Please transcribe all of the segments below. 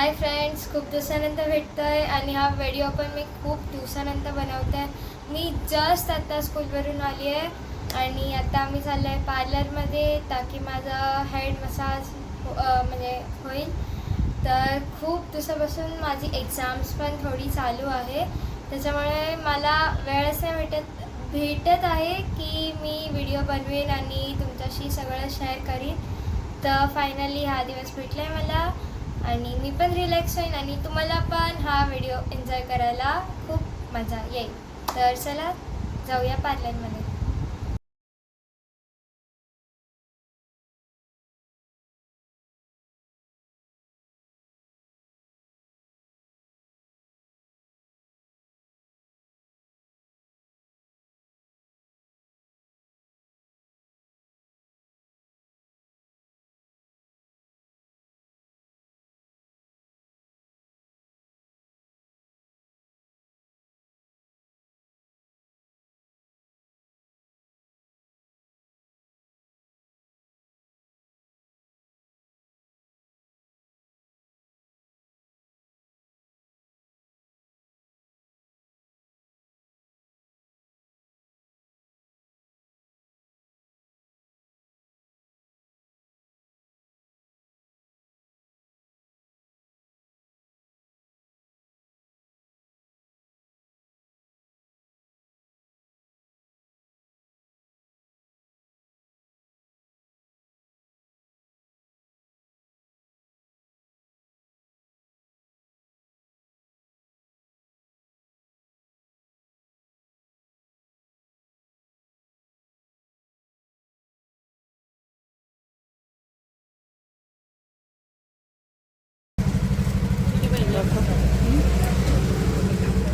Hi friends खूप दिवसानंतर भेटतोय आणि हा व्हिडिओ पण मी खूप दिवसानंतर बनवत आहे मी जस्ट आता स्कूलवरून आली आहे आणि आता आम्ही चाललो आहे पार्लरमध्ये ताकी माझा हेड हो, मसाज म्हणजे होईल. तर खूप दिवसापासून माझी एक्झाम्स पण थोडी चालू आहे. त्याच्यामुळे मला वेळच नाही भेटत भेटत आहे की मी व्हिडिओ बनवेन आणि तुमच्याशी सगळं शेअर करीन. तर फायनली हा दिवस भेटला आहे मला. आणि मी पण रिलॅक्स होईन आणि तुम्हाला पण हा व्हिडिओ एन्जॉय करायला खूप मजा येईल. तर चला जाऊया पार्लरमध्ये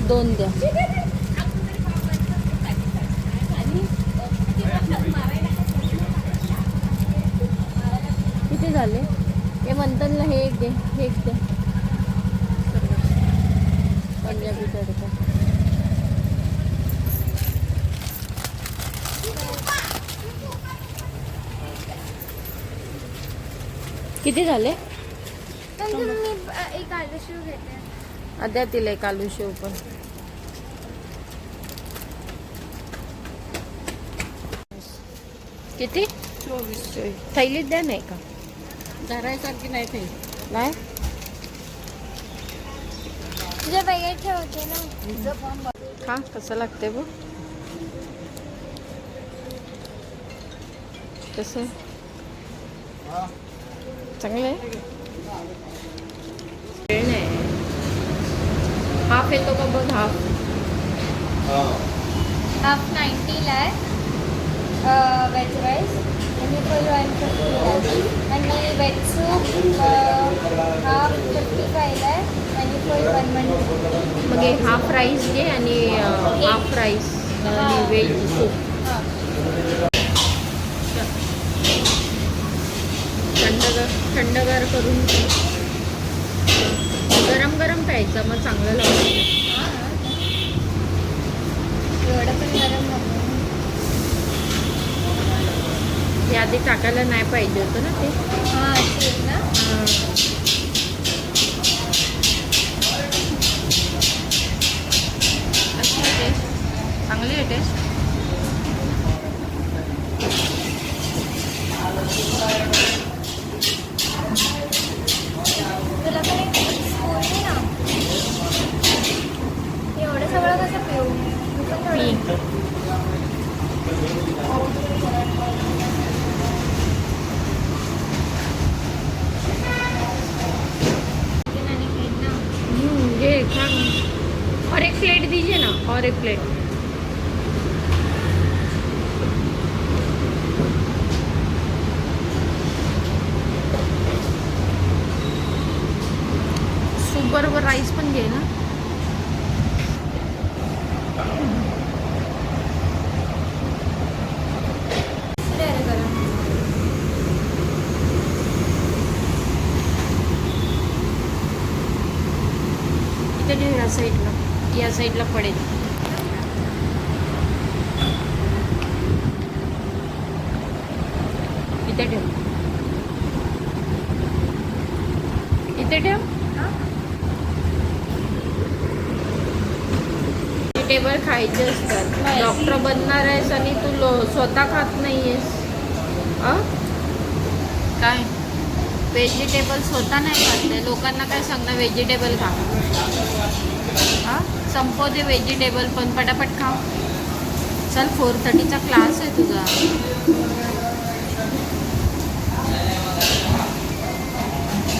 दोन द्या. किती झाले? हे म्हणतात ना हे एक दे हे एक दे. पंजाबी तडका. किती झाले? एक आलू घेते द्या तिला एक आलू शेव पण. किती? चोवीस थैलीत द्या नाही का? धरायसारखी नाही ते नाही? तुझ्या बॅगेत ठेवते ना. हा कसं लागते बघ. कसं? आहे? चांगलं आहे हाफ़ येतो का बघ हाफ़ हाफ़ नाईन्टीला आहे. वेज राईस आणि फुल आणि वेज सूप हाफ फिफ्टी फायला आहे आणि फुल वन वन मग हे हाफ राईस घे आणि हाफ राईस आणि वेज सूप थंडगार थंडगार करून. गरम गरम प्यायचं मग चांगलं लागतं एवढं पण गरम नको हे आधी टाकायला नाही पाहिजे होतं ना ते? हां हम्म, ये खा और एक प्लेट दीजिए ना और एक प्लेट। सुपर बरोबर राइस पण घे ना। बाजूला ह्या साईडला. या साईडला पडेल. इथे ठेव. इथे ठेव. टेबल खायचे असतात. डॉक्टर बनणार आहेस आणि तू स्वतः खात नाहीयेस. काय? व्हेजिटेबल स्वतः नाही खाते लोकांना काय सांगणार व्हेजिटेबल खा. हा? संपव दे व्हेजिटेबल पण पटापट खा. चल फोर थर्टीचा क्लास आहे तुझा.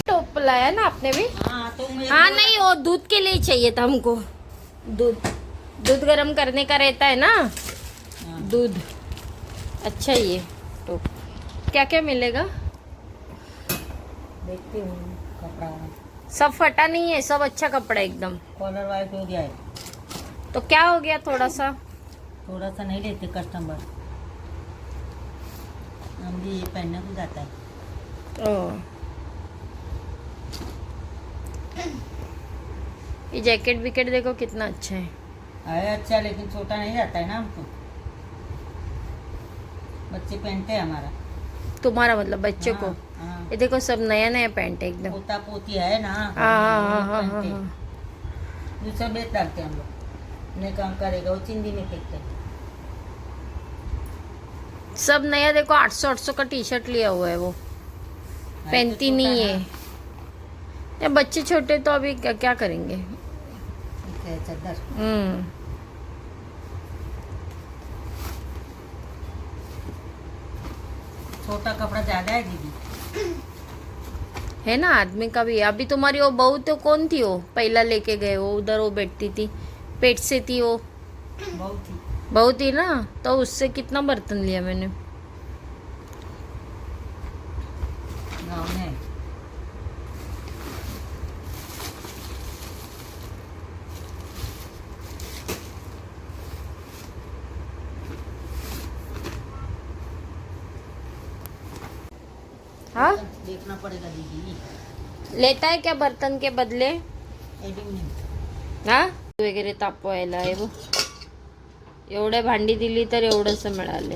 टोपला है ना आपने भी? हाँ तो हाँ नहीं वो दूध के लिए चाहिए था हमको. दूध. दूध गर्म करने का रहता है ना? हाँ, दूध. अच्छा ये तो क्या क्या मिलेगा? देखती हूँ कपड़ा। सब फटा नहीं है सब अच्छा कपड़ा है एकदम। कॉलर वाइट हो गया है। तो क्या हो गया थोड़ा सा? थोड़ा सा नहीं लेते कस्टमर हम भी ये पहनने को जाता है। ओ। ये जैकेट विकेट देखो कितना अच्छा है। है अच्छा लेकिन छोटा नहीं जाता है ना हमको। बच्चे पहनते हैं हमारा। तुम्हारा मतलब बच्चे को। हाँ, हाँ। ये देखो सब नया नया पैंट है एकदम। पोता पोती है ना हाँ हाँ हाँ दूसरा बेच डालते हम लोग। नहीं काम करेगा वो चिंदी में फेंकते सब नया देखो 800 800 का टी शर्ट लिया हुआ है वो। पहनती तो नहीं है। या बच्चे छोटे तो अभी क्या, क्या करेंगे? हम्म। छोटा कपड़ा ज़्यादा है दीदी। है ना आदमी का भी। अभी तुम्हारी वो बहू तो कौन थी वो? पहला लेके गए वो उधर वो बैठती थी। पेट से थी वो। बहुत ही बहू थी ना? तो उससे कितना बर्तन लिया मैंने? हाँ? देखना पड़ेगा दीदी। लेता है क्या बर्तन के बदले? हा वगैरे तापवायला आहे बघ एवढ्या भांडी दिली तर एवढंसं मिळाले